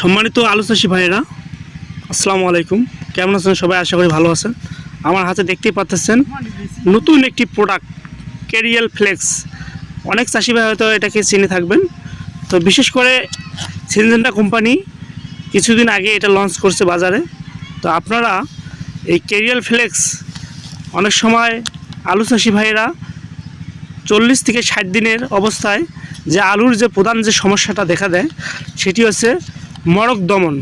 সম্মানিত আলু চাষি ভাইয়েরা, আসসালামু আলাইকুম। কেমন আছেন সবাই? আশা করি ভালো আছেন। আমার হাতে দেখতেই পাচ্ছেন নতুন একটি প্রোডাক্ট কেরিয়াল ফ্লেক্স অনেক চাষি ভাই হয়তো এটাকে চিনে থাকবেন। তো বিশেষ করে সিনজেন্টা কোম্পানি কিছুদিন আগে এটা লঞ্চ করছে বাজারে। তো আপনারা এই কেরিয়াল ফ্লেক্স অনেক সময় আলু চাষি ভাইয়েরা চল্লিশ থেকে ষাট দিনের অবস্থায় যে আলুর যে প্রধান যে সমস্যাটা দেখা দেয়, সেটি হচ্ছে মরক দমন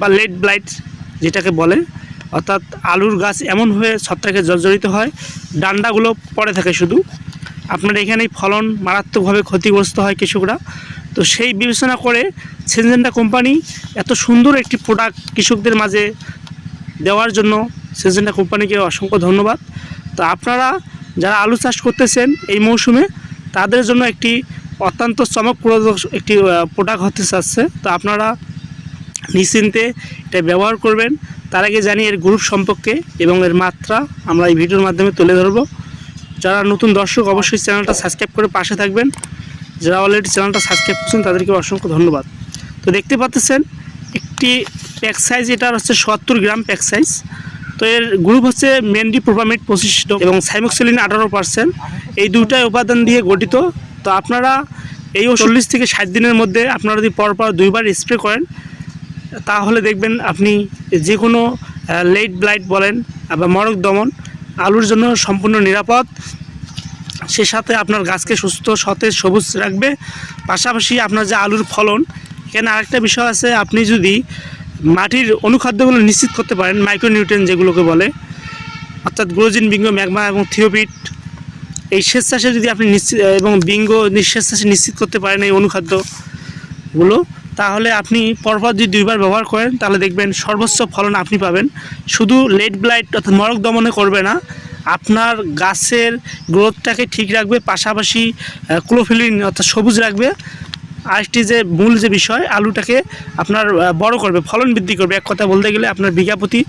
বা লেট ব্লাইট যেটাকে বলে, অর্থাৎ আলুর গাছ এমন হয়ে ছত্রাকে জর্জরিত হয়, ডান্ডাগুলো পড়ে থাকে শুধু। আপনার এখানেই ফলন মারাত্মকভাবে ক্ষতিগ্রস্ত হয় কৃষকরা। তো সেই বিবেচনা করে সেনজেন্টা কোম্পানি এত সুন্দর একটি প্রোডাক্ট কৃষকদের মাঝে দেওয়ার জন্য সেজেন্টা কোম্পানিকে অসংখ্য ধন্যবাদ। তো আপনারা যারা আলু চাষ করতেছেন এই মৌসুমে, তাদের জন্য একটি অত্যন্ত চমকপ্রদ একটি প্রোডাক্ট হতে চাচ্ছে তো আপনারা নিশ্চিন্তে এটা ব্যবহার করবেন। তার আগে জানি এর গ্রুপ সম্পর্কে এবং এর মাত্রা। আমরা এই ভিডিওর মাধ্যমে তুলে ধরবো। যারা নতুন দর্শক, অবশ্যই চ্যানেলটা সাবস্ক্রাইব করে পাশে থাকবেন। যারা অলরেডি চ্যানেলটা সাবস্ক্রাইব করছেন, তাদেরকে অসংখ্য ধন্যবাদ। তো দেখতে পাচ্ছেন, একটি প্যাক সাইজ এটার হচ্ছে সত্তর গ্রাম প্যাক সাইজ তো এর গ্রুপ হচ্ছে মেন্ডি প্রোপামেট পঁচিশ এবং সাইমোক্সেলিন আঠারো পার্সেন্ট এই দুটাই উপাদান দিয়ে গঠিত। তো আপনারা এই চল্লিশ থেকে ষাট দিনের মধ্যে আপনারা যদি পরপর দুইবার স্প্রে করেন তাহলে দেখবেন আপনি যে কোনো লেট ব্লাইট বলেন বা মরক দমন, আলুর জন্য সম্পূর্ণ নিরাপদ। সে সাথে আপনার গাছকে সুস্থ, সতেজ, সবুজ রাখবে। পাশাপাশি আপনার যে আলুর ফলন, এখানে আরেকটা বিষয় আছে, আপনি যদি মাটির অনুখাদ্যগুলো নিশ্চিত করতে পারেন মাইক্রোনিউট্রেন যেগুলোকে বলে, অর্থাৎ গ্লোজিন, বিঙ্গ, ম্যাগমা এবং থিওপিট, এই সেচ যদি আপনি নিশ্চিত এবং বিঙ্গ নিঃশ্বাস নিশ্চিত করতে পারেন এই অনুখাদ্যগুলো তাহলে আপনি পরপর যদি দুইবার ব্যবহার করেন, তাহলে দেখবেন সর্বোচ্চ ফলন আপনি পাবেন। শুধু লেট ব্লাইট অর্থাৎ মরক দমনে করবে না, আপনার গাছের গ্রোথটাকে ঠিক রাখবে, পাশাপাশি ক্লোফিলিন অর্থাৎ সবুজ রাখবে। আরেকটি যে মূল যে বিষয়, আলুটাকে আপনার বড় করবে, ফলন বৃদ্ধি করবে। এক কথা বলতে গেলে আপনার বিঘা প্রতি,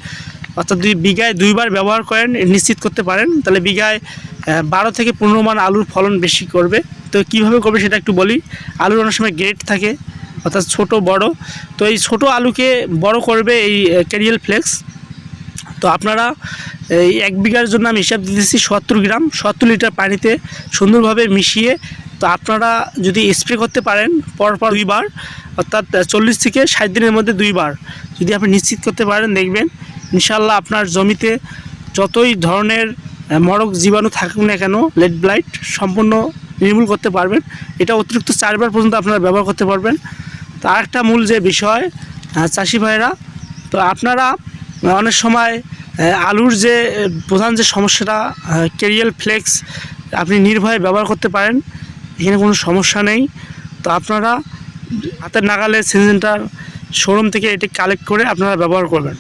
অর্থাৎ দুই বিঘায় দুইবার ব্যবহার করেন, নিশ্চিত করতে পারেন, তাহলে বিঘায় বারো থেকে পনেরো মান আলুর ফলন বেশি করবে। তো কীভাবে করবে সেটা একটু বলি। আলুর অনেক সময় গ্রেড থাকে অর্থাৎ ছোট, বড়। তো এই ছোট আলুকে বড় করবে এই ক্যারিয়াল ফ্লেক্স তো আপনারা এই এক বিঘার জন্য আমি হিসাব দিতেছি সত্তর গ্রাম, সত্তর লিটার পানিতে সুন্দরভাবে মিশিয়ে, তো আপনারা যদি স্প্রে করতে পারেন পরপর দুইবার, অর্থাৎ চল্লিশ থেকে ষাট দিনের মধ্যে দুইবার। যদি আপনি নিশ্চিত করতে পারেন, দেখবেন ইনশাল্লাহ আপনার জমিতে যতই ধরনের মরক জীবাণু থাকুক না কেন, লেড ব্লাইট সম্পূর্ণ নির্মূল করতে পারবেন। এটা অতিরিক্ত চারবার পর্যন্ত আপনারা ব্যবহার করতে পারবেন। তো আরেকটা মূল যে বিষয় চাষি ভাইরা, তো আপনারা অনেক সময় আলুর যে, প্রধান যে সমস্যাটা কেরিয়াল ফ্লেক্স, আপনি নির্ভয়ে ব্যবহার করতে পারেন, এখানে কোনো সমস্যা নেই। তো আপনারা হাতের নাগালে সিনজেন্টার শোরুম থেকে এটি কালেক্ট করে আপনারা ব্যবহার করবেন।